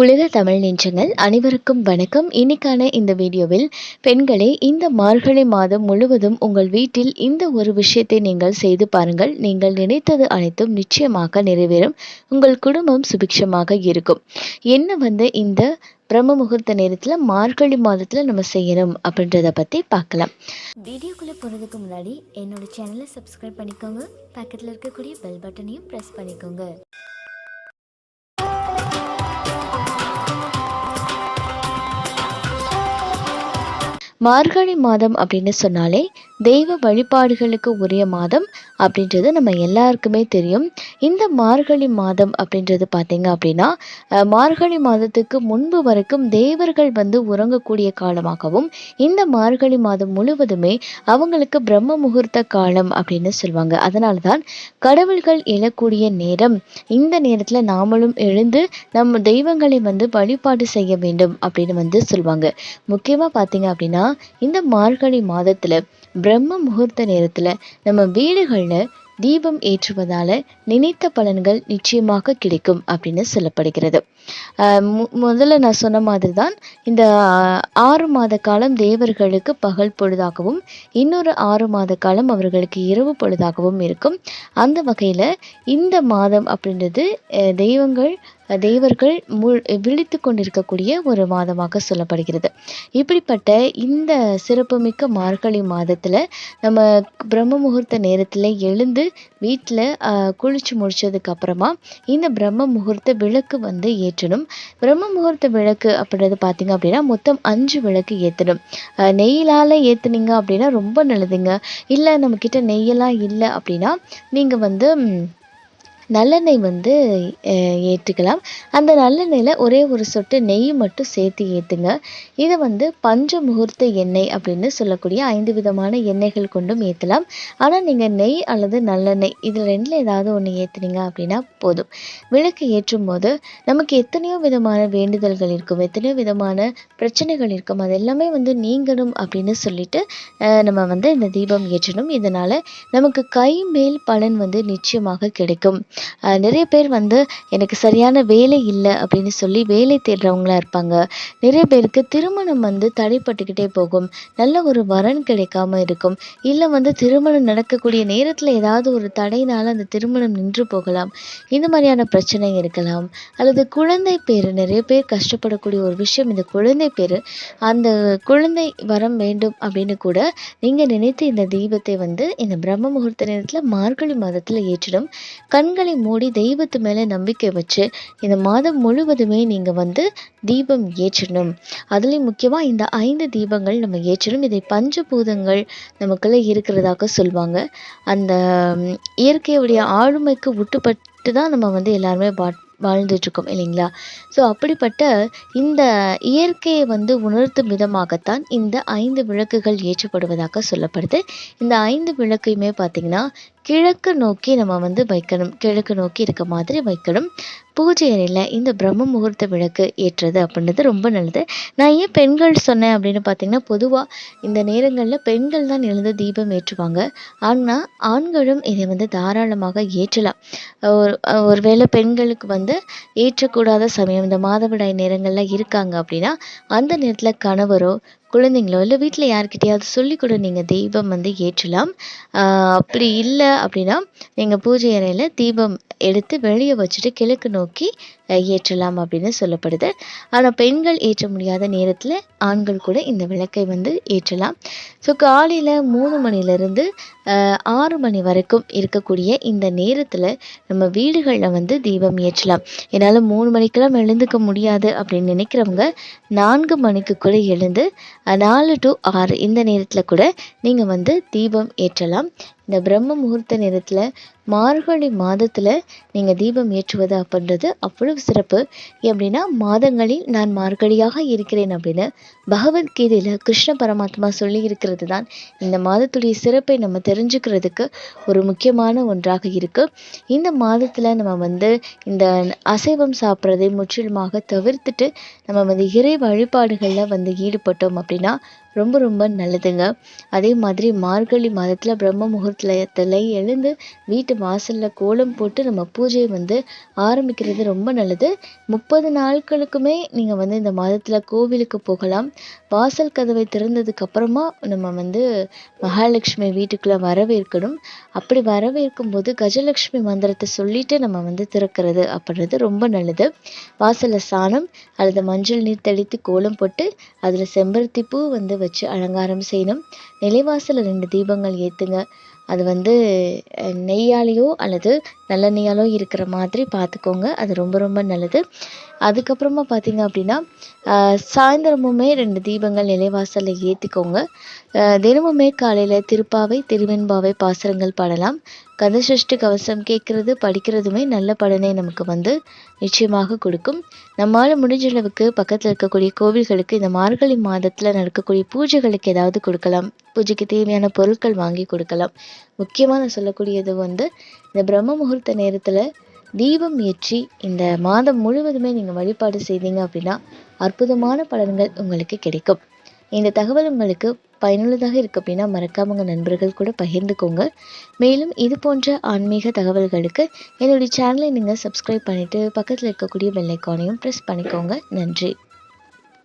உலக தமிழ் நெஞ்சங்கள் அனைவருக்கும் வணக்கம். இன்னைக்கான இந்த வீடியோவில் பெண்களே இந்த மார்கழி மாதம் முழுவதும் உங்கள் வீட்டில் இந்த ஒரு விஷயத்தை நீங்கள் செய்து பாருங்கள். நீங்கள் நினைத்தது அனைத்தும் நிச்சயமாக நிறைவேறும். உங்கள் குடும்பம் சுபிக்ஷமாக இருக்கும். என்ன வந்து இந்த பிரம்ம முகூர்த்த நேரத்தில் மார்கழி மாதத்தில் நம்ம செய்யணும் அப்படின்றத பற்றி பார்க்கலாம். வீடியோக்குள்ளே போகிறதுக்கு முன்னாடி என்னோட சேனலை சப்ஸ்கிரைப் பண்ணிக்கோங்க. பக்கத்தில் இருக்கக்கூடிய பெல் பட்டனையும் ப்ரெஸ் பண்ணிக்கோங்க. மார்கழி மாதம் அப்படின்னு சொன்னாலே தெய்வ வழிபாடுகளுக்கு உரிய மாதம் அப்படின்றது நம்ம எல்லாருக்குமே தெரியும். இந்த மார்கழி மாதம் அப்படின்றது பார்த்தீங்க அப்படின்னா மார்கழி மாதத்துக்கு முன்பு வரைக்கும் தேவர்கள் வந்து உறங்கக்கூடிய காலமாகவும் இந்த மார்கழி மாதம் முழுவதுமே அவங்களுக்கு பிரம்ம முகூர்த்த காலம் அப்படின்னு சொல்லுவாங்க. அதனால தான் கடவுள்கள் எழக்கூடிய நேரம் இந்த நேரத்தில் நாமளும் எழுந்து நம்ம தெய்வங்களை வந்து வழிபாடு செய்ய வேண்டும் அப்படின்னு வந்து சொல்லுவாங்க. முக்கியமாக பார்த்தீங்க அப்படின்னா இந்த மார்கழி மாதத்தில் பிரம்ம முகூர்த்த நேரத்தில் நம்ம வீடுகளில் தீபம் ஏற்றுவதால நினைத்த பலன்கள் நிச்சயமாக கிடைக்கும் அப்படின்னு சொல்லப்படுகிறது. ஆஹ் முதல்ல நான் சொன்ன மாதிரி தான் இந்த ஆறு மாத காலம் தேவர்களுக்கு பகல் பொழுதாகவும் இன்னொரு ஆறு மாத காலம் அவர்களுக்கு இரவு பொழுதாகவும் இருக்கும். அந்த வகையில் இந்த மாதம் அப்படின்றது தெய்வங்கள் தேவர்கள் முள் விழித்து கொண்டிருக்கக்கூடிய ஒரு மாதமாக சொல்லப்படுகிறது. இப்படிப்பட்ட இந்த சிறப்புமிக்க மார்கழி மாதத்தில் நம்ம பிரம்ம முகூர்த்த நேரத்தில் எழுந்து வீட்டில் குளிச்சு முடிச்சதுக்கு அப்புறமா இந்த பிரம்ம முகூர்த்த விளக்கு வந்து ஏற்றணும். பிரம்ம முகூர்த்த விளக்கு அப்படின்றது பார்த்தீங்க அப்படின்னா மொத்தம் அஞ்சு விளக்கு ஏற்றணும் நெய்யிலால் ஏற்றுனீங்க அப்படின்னா ரொம்ப நல்லதுங்க. இல்லை நம்மக்கிட்ட நெய்யெல்லாம் இல்லை அப்படின்னா நீங்கள் வந்து நல்லெண்ணெய் வந்து ஏற்றுக்கலாம் அந்த நல்லெண்ணெயில் ஒரே ஒரு சொட்டு நெய் மட்டும் சேர்த்து ஏற்றுங்க இதை வந்து பஞ்ச முகூர்த்த எண்ணெய் அப்படின்னு சொல்லக்கூடிய ஐந்து விதமான எண்ணெய்கள் கொண்டும் ஏற்றலாம் ஆனால் நீங்கள் நெய் அல்லது நல்லெண்ணெய் இது ரெண்டில் ஏதாவது ஒன்று ஏற்றுனீங்க அப்படின்னா போதும். விளக்கு ஏற்றும் போது நமக்கு எத்தனையோ விதமான வேண்டுதல்கள் இருக்கும் எத்தனையோ விதமான பிரச்சனைகள் இருக்கும். அது எல்லாமே வந்து நீங்கணும் அப்படின்னு சொல்லிட்டு நம்ம வந்து இந்த தீபம் ஏற்றணும். இதனால் நமக்கு கை மேல் பலன் வந்து நிச்சயமாக கிடைக்கும். நிறைய பேர் வந்து எனக்கு சரியான வேலை இல்லை அப்படின்னு சொல்லி வேலை தேடுறவங்களா இருப்பாங்க. நிறைய பேருக்கு திருமணம் வந்து தடைப்பட்டுக்கிட்டே போகும். நல்ல ஒரு வரன் கிடைக்காம இருக்கும். இல்லை வந்து திருமணம் நடக்கக்கூடிய நேரத்தில் ஏதாவது ஒரு தடையினால் அந்த திருமணம் நின்று போகலாம். இந்த மாதிரியான பிரச்சனை இருக்கலாம். அல்லது குழந்தை பேர் நிறைய பேர் கஷ்டப்படக்கூடிய ஒரு விஷயம் இந்த குழந்தை பேர் அந்த குழந்தை வரம் வேண்டும் அப்படின்னு கூட நீங்கள் நினைத்து இந்த தீபத்தை வந்து இந்த பிரம்ம முகூர்த்த நேரத்தில் மார்கழி மாதத்தில் ஏற்றிடும். கண்களை மூடி தெய்வத்து மேலே நம்பிக்கை வச்சு இந்த மாதம் முழுவதுமே நீங்கள் வந்து தீபம் ஏற்றணும். அதுலேயும் முக்கியமாக இந்த ஐந்து தீபங்கள் நம்ம ஏற்றணும். இதை பஞ்சபூதங்கள் நமக்குள்ளே இருக்கிறதாக சொல்லுவாங்க அந்த இயற்கையுடைய ஆளுமைக்கு உட்டுப்பட்டு தான் நம்ம வந்து எல்லாருமே பாட் வாழ்ந்துட்டுருக்கோம் இல்லைங்களா? ஸோ அப்படிப்பட்ட இந்த இயற்கையை வந்து உணர்த்தும் விதமாகத்தான் இந்த ஐந்து விளக்குகள் ஏற்றப்படுவதாக சொல்லப்படுது. இந்த ஐந்து விளக்கையுமே பார்த்திங்கன்னா கிழக்கு நோக்கி நம்ம வந்து வைக்கணும் கிழக்கு நோக்கி இருக்க மாதிரி வைக்கணும். பூஜை அறையில் இந்த பிரம்ம முகூர்த்த விளக்கு ஏற்றுறது அப்படின்றது ரொம்ப நல்லது. நான் ஏன் பெண்கள் சொன்னேன் அப்படின்னு பார்த்தீங்கன்னா பொதுவாக இந்த நேரங்களில் பெண்கள் தான் எழுந்து தீபம் ஏற்றுவாங்க. ஆனால் ஆண்களும் இதை வந்து தாராளமாக ஏற்றலாம். ஒரு ஒருவேளை பெண்களுக்கு வந்து ஏற்றக்கூடாத சமயம் இந்த மாதவிடாய் நேரங்கள்லாம் இருக்காங்க அப்படின்னா அந்த நேரத்தில் கணவரோ குழந்தைங்களோ இல்லை வீட்டில் யார்கிட்டையாவது சொல்லி கூட நீங்கள் தீபம் வந்து ஏற்றலாம். ஆஹ் அப்படி இல்லை அப்படின்னா நீங்கள் பூஜை அறையில் தீபம் எடுத்து வெளியே வச்சுட்டு கிழக்கு நோக்கி ஏற்றலாம் அப்படின்னு சொல்லப்படுது. ஆனால் பெண்கள் ஏற்ற முடியாத நேரத்தில் ஆண்கள் கூட இந்த விளக்கை வந்து ஏற்றலாம். ஸோ காலையில் மூணு மணிலேருந்து ஆறு மணி வரைக்கும் இருக்கக்கூடிய இந்த நேரத்தில் நம்ம வீடுகளில் வந்து தீபம் ஏற்றலாம். என்னால் மூணு மணிக்கெல்லாம் எழுந்துக்க முடியாது அப்படின்னு நினைக்கிறவங்க நான்கு மணிக்கு கூட எழுந்து நாலு டு ஆறு இந்த நேரத்தில் கூட நீங்கள் வந்து தீபம் ஏற்றலாம். இந்த பிரம்ம முகூர்த்த நேரத்தில் மார்கழி மாதத்தில் நீங்கள் தீபம் ஏற்றுவது அப்படின்றது அவ்வளவு சிறப்பு. எப்படின்னா மாதங்களில் நான் மார்கழியாக இருக்கிறேன் அப்படின்னு பகவத்கீதையில் கிருஷ்ண பரமாத்மா சொல்லி இருக்கிறது தான் இந்த மாதத்துடைய சிறப்பை நம்ம தெரிஞ்சுக்கிறதுக்கு ஒரு முக்கியமான ஒன்றாக இருக்கு. இந்த மாதத்தில் நம்ம வந்து இந்த அசைவம் சாப்பிட்றதை முற்றிலுமாக தவிர்த்துட்டு நம்ம வந்து இறை வழிபாடுகளில் வந்து ஈடுபட்டோம் அப்படின்னா ரொம்ப ரொம்ப நல்லதுங்க. அதே மாதிரி மார்கழி மாதத்தில் பிரம்ம முகூர்த்தத்தில் எழுந்து வீட்டு வாசலில் கோலம் போட்டு நம்ம பூஜையை வந்து ஆரம்பிக்கிறது ரொம்ப நல்லது. முப்பது நாட்களுக்குமே நீங்கள் வந்து இந்த மாதத்தில் கோவிலுக்கு போகலாம். வாசல் கதவை திறந்ததுக்கு அப்புறமா நம்ம வந்து மகாலட்சுமி வீட்டுக்குள்ளே வரவேற்கணும். அப்படி வரவேற்கும் போது கஜலட்சுமி மந்திரத்தை சொல்லிட்டு நம்ம வந்து திறக்கிறது அப்படின்றது ரொம்ப நல்லது. வாசலில் சாணம் அல்லது மஞ்சள் நீர் தெளித்து கோலம் போட்டு அதில் செம்பருத்தி பூ வந்து வச்சு அலங்காரம் செய்யணும். நிலைவாசலில் ரெண்டு தீபங்கள் ஏற்றுங்க அது வந்து நெய்யாலேயோ அல்லது நல்லெண்ணெயாலோ இருக்கிற மாதிரி பார்த்துக்கோங்க அது ரொம்ப ரொம்ப நல்லது. அதுக்கப்புறமா பார்த்தீங்க அப்படின்னா சாயந்தரமுமே ரெண்டு தீபங்கள் நிலைவாசலில் ஏற்றிக்கோங்க தினமுமே காலையில் திருப்பாவை திருவெண்பாவை பாசுரங்கள் பாடலாம். கந்தசஷ்டி கவசம் கேட்குறது படிக்கிறதுமே நல்ல பலனை நமக்கு வந்து நிச்சயமாக கொடுக்கும். நம்மால் முடிஞ்ச அளவுக்கு பக்கத்தில் இருக்கக்கூடிய கோவில்களுக்கு இந்த மார்கழி மாதத்தில் நடக்கக்கூடிய பூஜைகளுக்கு ஏதாவது கொடுக்கலாம். பூஜைக்கு தேவையான பொருட்கள் வாங்கி கொடுக்கலாம். முக்கியமாக நான் சொல்லக்கூடியது வந்து இந்த பிரம்ம முகூர்த்த நேரத்தில் தீபம் ஏற்றி இந்த மாதம் முழுவதுமே நீங்கள் வழிபாடு செய்தீங்க அப்படின்னா அற்புதமான பலன்கள் உங்களுக்கு கிடைக்கும். இந்த தகவல் உங்களுக்கு பயனுள்ளதாக இருக்கு அப்படின்னா மறக்காம உங்கள் நண்பர்கள் கூட பகிர்ந்துக்கோங்க. மேலும் இது போன்ற ஆன்மீக தகவல்களுக்கு என்னுடைய சேனலை நீங்கள் சப்ஸ்கிரைப் பண்ணிவிட்டு பக்கத்தில் இருக்கக்கூடிய பெல்லைக்கானையும் ப்ரெஸ் பண்ணிக்கோங்க. நன்றி.